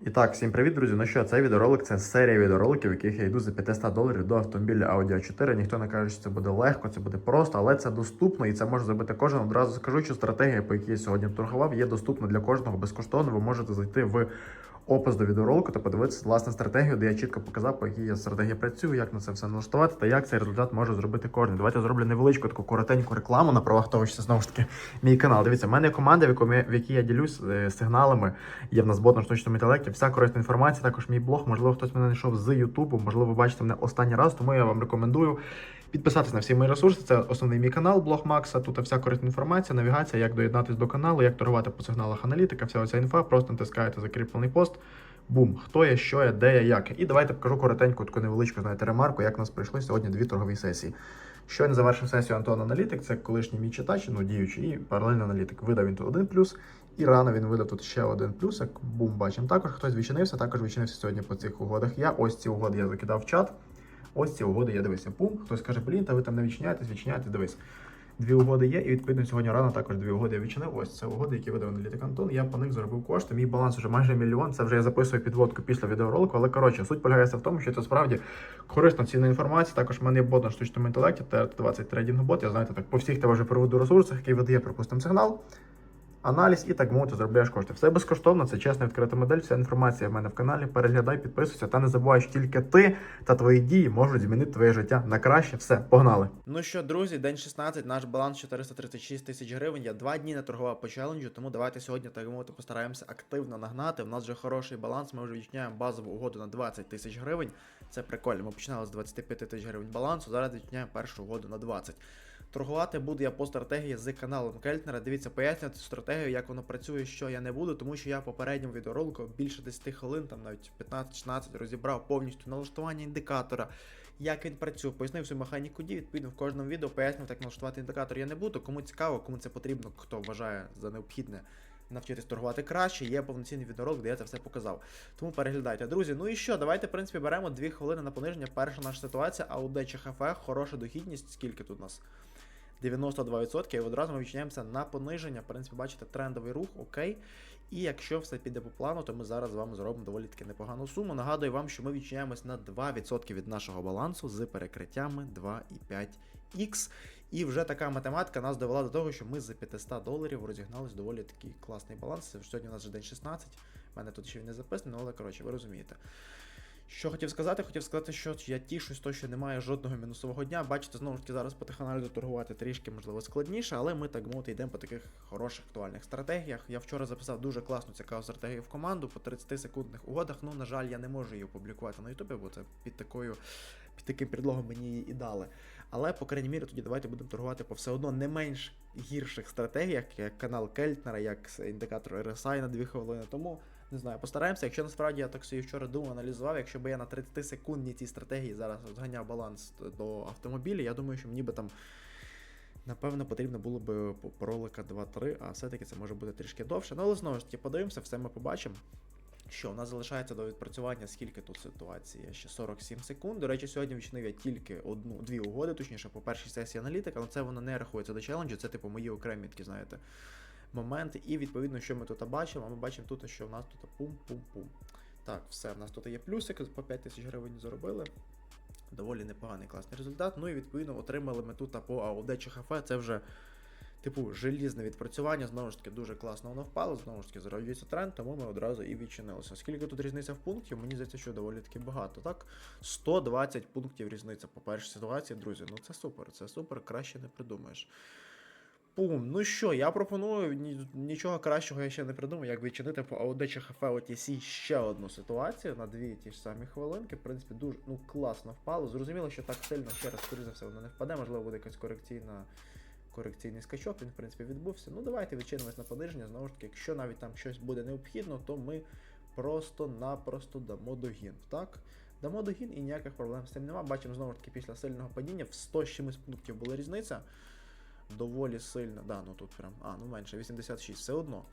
І так, всім привіт, друзі. Ну що, цей відеоролик це серія відеороликів, в яких я йду за 500 доларів до автомобіля Audi 4. Ніхто не каже, що це буде легко, це буде просто, але це доступно і це може зробити кожен. Одразу скажу, що стратегія, по якій я сьогодні торгував, є доступна для кожного безкоштовно. Ви можете зайти в опис до відеоролику та подивитися власне стратегію, де я чітко показав, по якій я стратегії працюю, як на це все налаштувати та як цей результат може зробити кожен. Давайте зроблю невеличку таку коротеньку рекламу на правах того, що це знову ж таки мій канал. Дивіться, в мене є команда, в якому в якій я ділюсь е, сигналами. Є в нас бот на штучному інтелекті. Вся корисна інформація. Також мій блог. Можливо, хтось мене знайшов з Ютубу. Можливо, ви бачите мене останній раз. Тому я вам рекомендую підписатись на всі мої ресурси. Це основний мій канал, блог Макса. Тут вся корисна інформація, навігація, як доєднатись до каналу, як торгувати по сигналах аналітика. Вся оця інфа. Просто натискаєте закріплений пост. Бум, хто я, що я, де я, як. І давайте покажу коротеньку таку невеличку, знаєте, ремарку, як у нас пройшли сьогодні дві торгові сесії. Щойно завершив сесію Антон Аналітик, це колишній мій читач, ну діючий, і паралельно аналітик. Видав він тут один плюс, і рано він видав тут ще один плюсик. Бум, бачимо. Також хтось відчинився, також відчинився сьогодні по цих угодах. Я ось ці угоди я закидав в чат. Ось ці угоди я дивився. Бум. Хтось каже, блін, та ви там не відчиняєтесь, відчиняєтесь, дивись. Дві угоди є, і відповідно сьогодні рано також дві угоди я відчинив. Ось це угоди, які видав аналітик Антон. Я по них заробив кошти. Мій баланс вже майже мільйон. Це вже я записую підводку після відеоролику. Але коротше, суть полягається в тому, що це справді корисна цінна інформація. Також в мене є бот штучному інтелекті, ТРТ-20 трейдинг бот. Я знаєте, так по всіх тебе вже проведу ресурсах, який видає, припустимо, сигнал. Аналіз і так мовити заробляєш кошти. Все безкоштовно, це чесна відкрита модель. Вся інформація в мене в каналі. Переглядай, підписуйся та не забувай, що тільки ти та твої дії можуть змінити твоє життя на краще. Все, погнали. Ну що, друзі, день 16, наш баланс 436 тисяч гривень. Я два дні не торгував по челенджу, тому давайте сьогодні так мовити постараємося активно нагнати. У нас вже хороший баланс. Ми вже відчиняємо базову угоду на 20 тисяч гривень. Це прикольно. Ми починали з 25 тисяч гривень балансу. Зараз відчиняємо першу угоду на 20. Торгувати буду я по стратегії з каналом Кельтнера. Дивіться, пояснювати стратегію, як воно працює, що я не буду, тому що я в попередньому відеоролику більше 10 хвилин, там навіть 15-16 розібрав повністю налаштування індикатора, як він працює, пояснив всю механіку дій. Відповідно, в кожному відео пояснювати, як налаштувати індикатор я не буду. Кому цікаво, кому це потрібно, хто вважає за необхідне навчитись торгувати краще, є повноцінний відеоролик, де я це все показав. Тому переглядайте. Друзі, ну і що? Давайте, в принципі, беремо 2 хвилини на пониження. Перша наша ситуація, АУД чи ХФ, хороша дохідність. Скільки тут у нас? 92%, і одразу ми відчиняємося на пониження. В принципі, бачите, трендовий рух, окей. І якщо все піде по плану, то ми зараз з вами зробимо доволі таки непогану суму. Нагадую вам, що ми відчиняємось на 2% від нашого балансу з перекриттями 2,5х. І вже така математика нас довела до того, що ми за 500 доларів розігнались доволі такий класний баланс. Сьогодні у нас вже день 16. У мене тут ще не записаний, але коротше, ви розумієте. Що хотів сказати? Хотів сказати, що я тішусь, то, що немає жодного мінусового дня. Бачите, знову ж таки, зараз по теханалізу торгувати трішки, можливо, складніше, але ми так мовити йдемо по таких хороших актуальних стратегіях. Я вчора записав дуже класну цікаву стратегію в команду по 30 секундних угодах. Ну, на жаль, я не можу її опублікувати на Ютубі, бо це під такою, під таким предлогом мені її і дали. Але, по крайній мірі, тоді давайте будемо торгувати по все одно не менш гірших стратегіях, як канал Кельтнера, як індикатор RSI на 2 хвилини. Тому не знаю, постараємося. Якщо насправді я так собі вчора думав, аналізував, якщо би я на 30 секундній цій стратегії зараз зганяв баланс до автомобіля, я думаю, що мені би там. Напевно, потрібно було б по 2-3, а все-таки це може бути трішки довше. Ну, але знову ж таки, подивимося, все ми побачимо. Що, у нас залишається до відпрацювання, скільки тут ситуації? Ще 47 секунд. До речі, сьогодні відчинив я тільки одну, дві угоди, точніше, по першій сесії аналітика, але це воно не рахується до челенджу, це типу мої окремі такі, знаєте, моменти. І відповідно, що ми тут бачимо? Ми бачимо тут, що в нас тут пум-пум-пум. Так, все, в нас тут є плюсик, по 5 тисяч гривень заробили. Доволі непоганий класний результат. Ну і відповідно отримали ми тут по АОД чи ХФ. Це вже типу желізне відпрацювання. Знову ж таки, дуже класно воно впало. Знову ж таки, зародюється тренд, тому ми одразу і відчинилися. Скільки тут різниця в пунктів? Мені здається, що доволі таки багато. Так, 120 пунктів різниця по першій ситуації, друзі. Ну це супер, це супер, краще не придумаєш. Пум, ну що, я пропоную нічого кращого я ще не придумав, як відчинити по чи HF OTC ще одну ситуацію на дві ті ж самі хвилинки. В принципі, дуже ну, класно впало. Зрозуміло, що так сильно ще раз, скоріше за все, воно не впаде, можливо, буде якась корекційна. Корекційний скачок, він, в принципі, відбувся. Ну, давайте відчинимось на пониження. Знову ж таки, якщо навіть там щось буде необхідно, то ми просто-напросто дамо догін. Так? Дамо догін і ніяких проблем з цим нема. Бачимо знову ж таки після сильного падіння в 100 з чимось пунктів була різниця доволі сильно. Да, ну тут прям. А, ну менше, 86, все одно.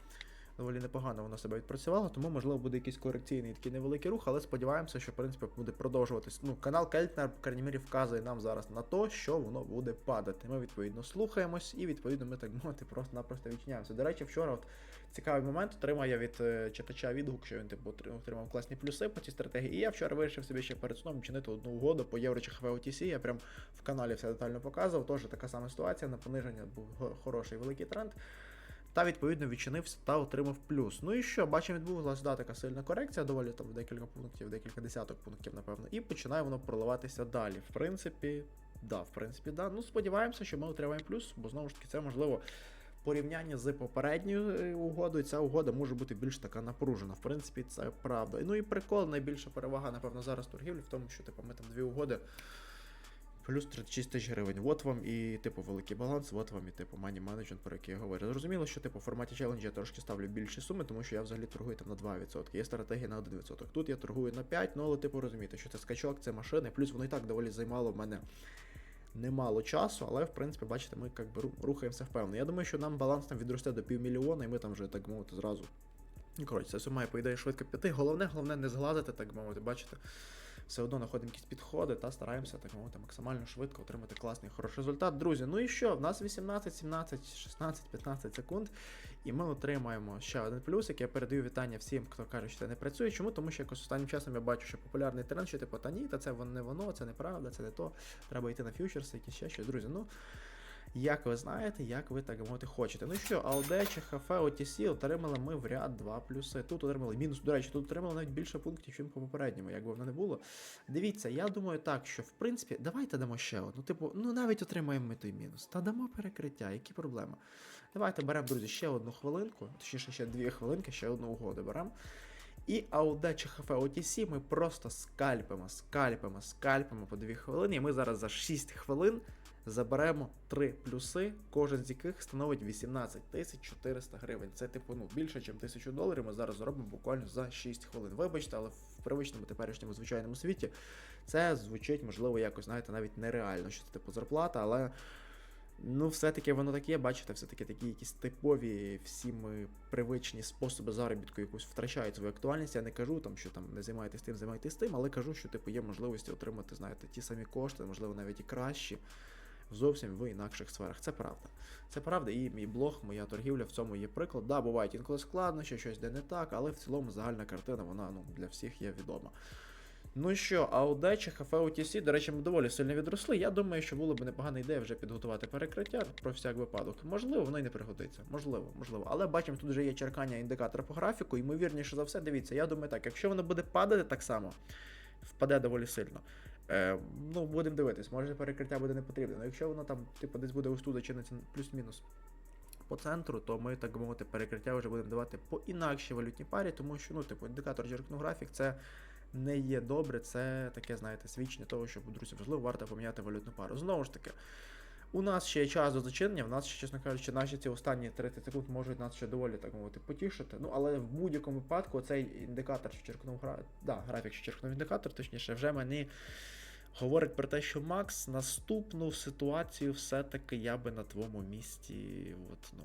Доволі непогано воно себе відпрацювало, тому можливо буде якийсь корекційний такий невеликий рух, але сподіваємося, що в принципі буде продовжуватись. Ну, канал Кельтнер, по крайній мірі, вказує нам зараз на те, що воно буде падати. Ми відповідно слухаємось, і відповідно ми так мовити просто-напросто відчиняємося. До речі, вчора от цікавий момент. Отримав я від е, читача відгук, що він типу отримав, класні плюси по цій стратегії. І я вчора вирішив собі ще перед сном чинити одну угоду по євро OTC. Я прям в каналі все детально показував. Тож така сама ситуація. На пониження був хороший великий тренд. Та відповідно відчинився та отримав плюс. Ну і що, бачимо, відбулася да, така сильна корекція, доволі там декілька пунктів, декілька десяток пунктів, напевно, і починає воно проливатися далі. В принципі, да, в принципі, да. Ну сподіваємося, що ми отримаємо плюс, бо знову ж таки це можливо. Порівняння з попередньою е, угодою, ця угода може бути більш така напружена. В принципі, це правда. Ну і прикол, найбільша перевага, напевно, зараз торгівлі в тому, що типу, ми там дві угоди плюс 36 тисяч гривень. От вам і типу великий баланс, от вам і типу мані менеджмент, про який я говорю. Зрозуміло, що типу в форматі челенджі я трошки ставлю більші суми, тому що я взагалі торгую там на 2%. Є стратегія на 1%. Тут я торгую на 5%, ну але типу розумієте, що це скачок, це машини, плюс воно і так доволі займало в мене. Немало часу, але в принципі, бачите, ми як би ру- рухаємося впевнено. Я думаю, що нам баланс там відросте до півмільйона, і ми там вже так мовити зразу. Ну, коротше, це все має, по ідеї, швидко піти. Головне, головне не зглазити, так мовити, бачите. Все одно знаходимо якісь підходи та стараємося, так мовити, максимально швидко отримати класний хороший результат. Друзі, ну і що? В нас 18, 17, 16, 15 секунд, і ми отримаємо ще один плюсик. Я передаю вітання всім, хто каже, що це не працює. Чому? Тому що якось останнім часом я бачу, що популярний тренд, що типу, та ні, та це не воно, це неправда, це не то. Треба йти на фьючерси, якісь ще щось. Друзі, ну. Як ви знаєте, як ви так мовити хочете. Ну що, ALD чи ХФ OTC отримали ми в ряд 2 плюси. Тут отримали мінус. До речі, тут отримали навіть більше пунктів, ніж по попередньому, як би воно не було. Дивіться, я думаю так, що в принципі, давайте дамо ще одну. Типу, ну навіть отримаємо ми той мінус. Та дамо перекриття, які проблеми. Давайте беремо, друзі, ще одну хвилинку, точніше, ще дві хвилинки, ще одну угоду беремо. І AUD чи HF OTC ми просто скальпимо, скальпимо, скальпимо по 2 хвилини. І ми зараз за 6 хвилин заберемо 3 плюси, кожен з яких становить 18 тисяч 400 гривень. Це типу ну більше, ніж 1000 доларів. Ми зараз зробимо буквально за 6 хвилин. Вибачте, але в привичному теперішньому звичайному світі це звучить, можливо, якось, знаєте, навіть нереально, що це типу зарплата, але. Ну, все-таки воно таке, бачите, все-таки такі якісь типові, всі ми привичні способи заробітку якусь втрачають свою актуальність. Я не кажу, там, що там не займайтесь тим, займайтесь тим, але кажу, що типу є можливості отримати, знаєте, ті самі кошти, можливо, навіть і кращі. Зовсім в інакших сферах. Це правда. Це правда, і мій блог, моя торгівля в цьому є приклад. Да, бувають інколи складно, що щось де не так, але в цілому загальна картина, вона ну, для всіх є відома. Ну що, AUD чи HF OTC, до речі, ми доволі сильно відросли. Я думаю, що було б непогана ідея вже підготувати перекриття про всяк випадок. Можливо, воно й не пригодиться. Можливо, можливо. Але бачимо, тут вже є черкання індикатора по графіку, ймовірніше за все, дивіться, я думаю так, якщо воно буде падати так само, впаде доволі сильно. Е, ну, будемо дивитись, може перекриття буде не потрібно. Ну, якщо воно там, типу, десь буде ось тут зачиниться плюс-мінус по центру, то ми, так би мовити, перекриття вже будемо давати по інакшій валютній парі, тому що, ну, типу, індикатор графік, це не є добре, це таке, знаєте, свідчення того, що, друзі, важливо, варто поміняти валютну пару. Знову ж таки, у нас ще час до зачинення, в нас ще, чесно кажучи, наші ці останні 30 секунд можуть нас ще доволі, так мовити, потішити. Ну, але в будь-якому випадку цей індикатор, що черкнув гра... да, графік, що черкнув індикатор, точніше, вже мені говорить про те, що Макс наступну ситуацію все-таки я би на твоєму місці, от, ну,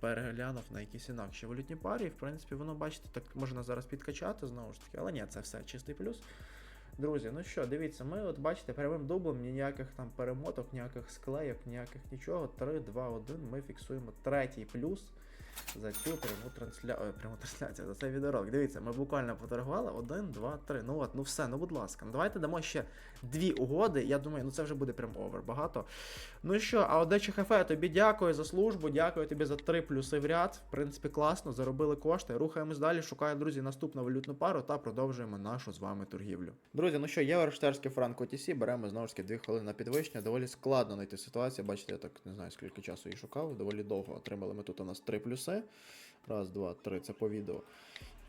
переглянув на якісь інакші валютні парі. В принципі, воно, бачите, так можна зараз підкачати знову ж таки, але ні, це все чистий плюс. Друзі, ну що, дивіться, ми от бачите, прямим дублем ніяких там перемоток, ніяких склейок, ніяких нічого. 3, 2, 1. Ми фіксуємо третій плюс за цю пряму трансля... Пряму трансляцію, за цей відеоролик. Дивіться, ми буквально поторгували 1, 2, 3. Ну от, ну все, ну будь ласка. Ну давайте дамо ще дві угоди. Я думаю, ну це вже буде прям овер багато. Ну що, а одечі Хефе, тобі дякую за службу, дякую тобі за три плюси в ряд. В принципі, класно, заробили кошти. Рухаємось далі, шукаємо, друзі, наступну валютну пару та продовжуємо нашу з вами торгівлю. Друзі, ну що, євро штерський франк OTC, беремо знову ж таки 2 хвилини на підвищення. Доволі складно знайти ситуацію. Бачите, я так не знаю, скільки часу її шукав. Доволі довго отримали ми тут у нас три плюси. Раз, два, три, це по відео.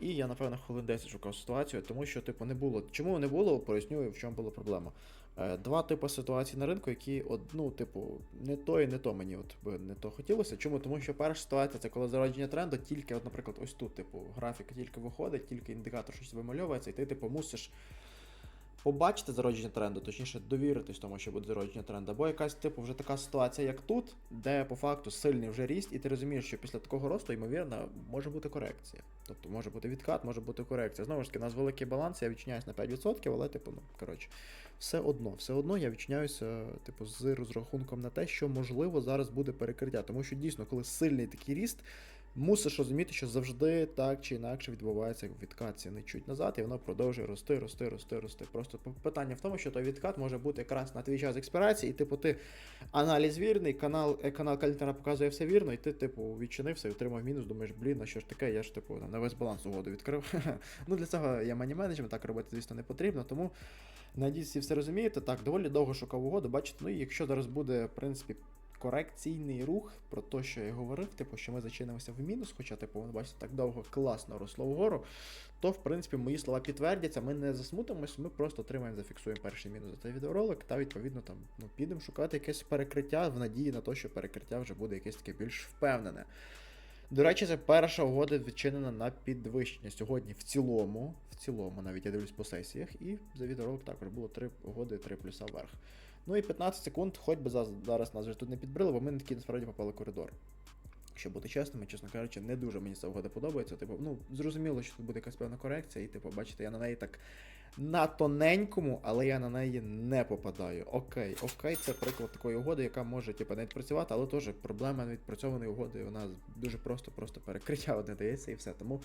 І я, напевно, хвилин 10 шукав ситуацію, тому що, типу, не було. Чому не було, поясню, в чому була проблема. Е, Два типи ситуацій на ринку, які, ну, типу, не то і не то мені от би не то хотілося. Чому? Тому що перша ситуація це коли зародження тренду, тільки, от, наприклад, ось тут, типу, графік тільки виходить, тільки індикатор щось вимальовується, і ти, типу, мусиш побачити зародження тренду, точніше довіритись тому, що буде зародження тренду, або якась типу вже така ситуація, як тут, де по факту сильний вже ріст, і ти розумієш, що після такого росту, ймовірно, може бути корекція. Тобто може бути відкат, може бути корекція. Знову ж таки, у нас великий баланс, я відчиняюсь на 5%, але, типу, ну, коротше, все одно, все одно я відчиняюся, типу, з розрахунком на те, що можливо зараз буде перекриття. Тому що дійсно, коли сильний такий ріст, мусиш розуміти, що завжди так чи інакше відбувається відкат ціни чуть назад, і воно продовжує рости, рости, рости, рости. Просто питання в тому, що той відкат може бути якраз на твій час експірації, і типу ти аналіз вірний, канал, е, канал Кальтера показує все вірно, і ти, типу, відчинився і отримав мінус, думаєш, блін, а що ж таке, я ж типу на весь баланс угоду відкрив. ну для цього є мані менеджмент, так робити, звісно, не потрібно. Тому надіюсь, всі все розумієте. Так, доволі довго шукав угоду. Бачите, ну і якщо зараз буде, в принципі, корекційний рух про те, що я говорив, типу, що ми зачинимося в мінус, хоча, типу, ви бачите, так довго класно росло вгору, то, в принципі, мої слова підтвердяться, ми не засмутимось, ми просто отримаємо, зафіксуємо перший мінус за цей відеоролик, та відповідно там ну, підемо шукати якесь перекриття в надії на те, що перекриття вже буде якесь таке більш впевнене. До речі, це перша угода відчинена на підвищення. Сьогодні в цілому, в цілому, навіть я дивлюсь по сесіях, і за відеоролик також було 3 угоди, 3 плюса вверх. Ну і 15 секунд, хоч би за- зараз нас вже тут не підбрили, бо ми не такі насправді попали коридор. Якщо бути чесними, чесно кажучи, не дуже мені ця угода подобається. Типу, ну, зрозуміло, що тут буде якась певна корекція, і типу, бачите, я на неї так на тоненькому, але я на неї не попадаю. Окей, окей, це приклад такої угоди, яка може типу, не відпрацювати, але теж проблема невідпрацьованої угоди, вона дуже просто, просто перекриття одне дається і все. Тому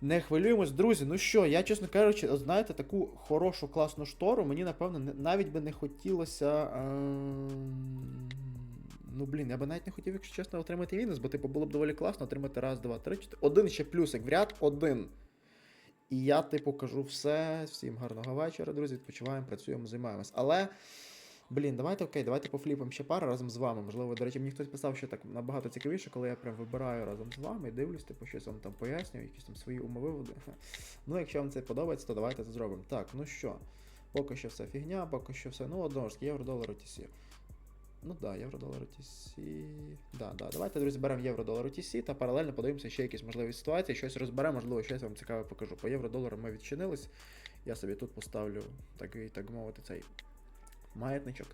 не хвилюємось, друзі. Ну що, я, чесно кажучи, знаєте, таку хорошу, класну штору, мені, напевно, навіть би не хотілося. ем, Ну, блін, я би навіть не хотів, якщо чесно, отримати мінус, бо типу було б доволі класно отримати раз, два, три, чотири. Один ще плюсик в ряд, один. І я, типу, кажу все. Всім гарного вечора, друзі. Відпочиваємо, працюємо, займаємось. Але. Блін, давайте окей, давайте пофліпимо ще пару разом з вами. Можливо, до речі, мені хтось писав, що так набагато цікавіше, коли я прям вибираю разом з вами і дивлюсь, типу, щось вам там пояснюю, якісь там свої умовиводи. Ну, якщо вам це подобається, то давайте це зробимо. Так, ну що, поки що все фігня, поки що все. Ну, одного ж таки, євро-долар OTC. Ну да, євро-долар OTC. Да, да. Давайте, друзі, беремо євро-долар OTC та паралельно подивимося ще якісь можливі ситуації, щось розберемо, можливо, щось вам цікаве покажу. По євро-долару ми відчинились. Я собі тут поставлю такий, так мовити, цей маятничок.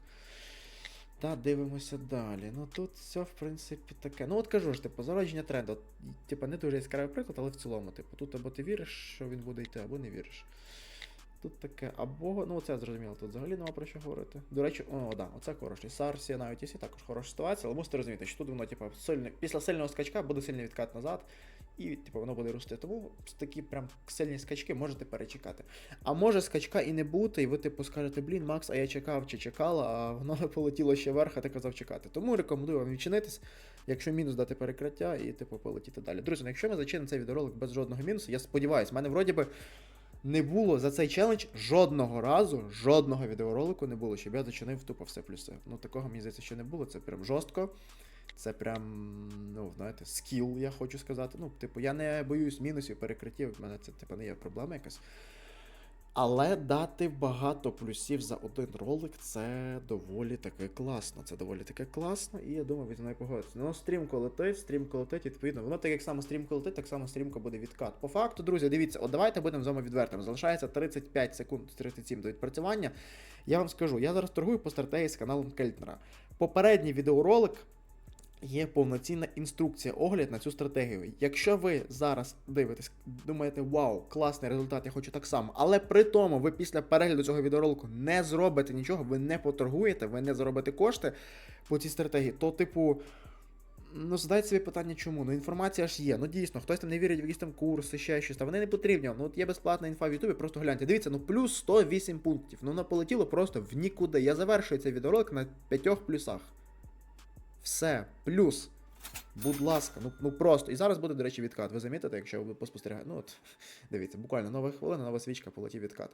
Та дивимося далі. Ну тут все, в принципі, таке. Ну от кажу ж, типу, зародження тренду. Типу, не дуже яскравий приклад, але в цілому, типу, тут або ти віриш, що він буде йти, або не віриш. Тут таке, або. Ну, це зрозуміло, тут взагалі нема про що говорити. До речі, о, да, оце хороший. Сарсі, навіть і також хороша ситуація, але мусите розуміти, що тут воно, типу, сильно, після сильного скачка буде сильний відкат назад, і типу, воно буде рости. Тому такі прям сильні скачки можете перечекати. А може скачка і не бути, і ви типу скажете, блін, Макс, а я чекав чи чекала, а воно полетіло ще вверх, а ти казав чекати. Тому рекомендую вам відчинитись, якщо мінус дати перекриття, і типу полетіти далі. Друзі, ну якщо ми зачинимо цей відеоролик без жодного мінусу, я сподіваюся, в мене вроді би. Не було за цей челендж жодного разу, жодного відеоролику не було, щоб я зачинив тупо все плюси. Ну такого мені здається, ще не було. Це прям жорстко. Це прям, ну, знаєте, скіл, я хочу сказати. Ну, типу, я не боюсь мінусів, перекриттів, в мене це типу, не є проблема якась. Але дати багато плюсів за один ролик це доволі таки класно. Це доволі таки класно, і я думаю, ви зі мною погодитесь. Ну, стрімко летить, стрімко летить, відповідно. Воно так як само стрімко летить, так само стрімко буде відкат. По факту, друзі, дивіться, от давайте будемо з вами відвертими. Залишається 35 секунд, 37 до відпрацювання. Я вам скажу, я зараз торгую по стратегії з каналом Кельтнера. Попередній відеоролик є повноцінна інструкція, огляд на цю стратегію. Якщо ви зараз дивитесь, думаєте, вау, класний результат, я хочу так само, але при тому ви після перегляду цього відеоролику не зробите нічого, ви не поторгуєте, ви не заробите кошти по цій стратегії, то, типу. Ну, задайте собі питання, чому? Ну, інформація ж є. Ну дійсно, хтось там не вірить в якісь там курси, ще щось. Та вони не потрібні. Ну от є безплатна інфа в Ютубі, просто гляньте. Дивіться, ну плюс 108 пунктів. Ну воно полетіло просто в нікуди. Я завершую цей відеоролик на п'ятьох плюсах. Все, плюс. Будь ласка, ну, ну просто. І зараз буде, до речі, відкат. Ви замітите, якщо ви поспостерігаєте. Ну от, дивіться, буквально нова хвилина, нова свічка, полетів відкат.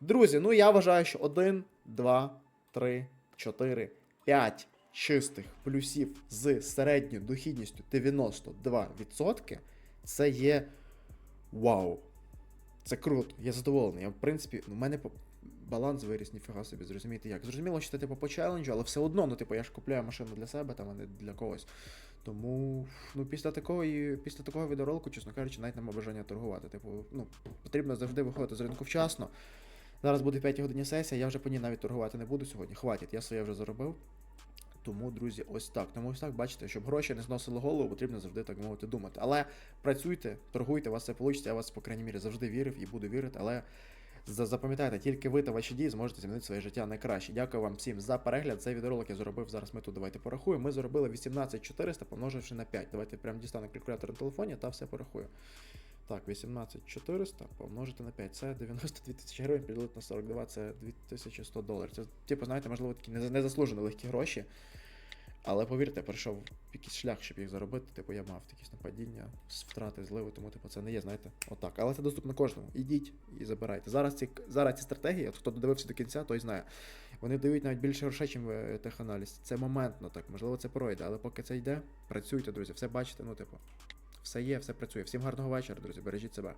Друзі, ну я вважаю, що 1, 2, 3, 4, 5 чистих плюсів з середньою дохідністю 92% це є вау. Це круто, я задоволений. Я, в принципі, ну, мене баланс виріс, ніфіга собі, зрозумієте як. Зрозуміло, що це типу по челенджу, але все одно, ну, типу, я ж купляю машину для себе, там, а не для когось. Тому, ну, після такого, після такого відеоролику, чесно кажучи, навіть нема бажання торгувати. Типу, ну, потрібно завжди виходити з ринку вчасно. Зараз буде 5 годині сесія, я вже по ній навіть торгувати не буду сьогодні. Хватить, я своє вже заробив. Тому, друзі, ось так. Тому ось так, бачите, щоб гроші не зносили голову, потрібно завжди так мовити думати. Але працюйте, торгуйте, у вас це вийде, я вас, по крайній мірі, завжди вірив і буду вірити. Але Запам'ятайте, тільки ви та ваші дії зможете змінити своє життя на краще. Дякую вам всім за перегляд. Цей відеоролик я зробив. Зараз ми тут давайте порахуємо. Ми зробили 18400, помноживши на 5. Давайте прямо дістану калькулятор на телефоні та все порахую. Так, 18400 помножити на 5. Це 92 тисячі гривень, поділити на 42, це 2100 доларів. Це, типу, знаєте, можливо, такі неза- незаслужено легкі гроші. Але повірте, пройшов якийсь шлях, щоб їх заробити. Типу, я мав якісь нападіння, втрати, зливи, тому типу, це не є, знаєте, отак. Але це доступно кожному. Ідіть і забирайте. Зараз ці, зараз ці стратегії, хто додивився до кінця, той знає. Вони дають навіть більше грошей, ніж теханаліз. Це моментно так, можливо, це пройде, але поки це йде, працюйте, друзі, все бачите, ну, типу, все є, все працює. Всім гарного вечора, друзі, бережіть себе.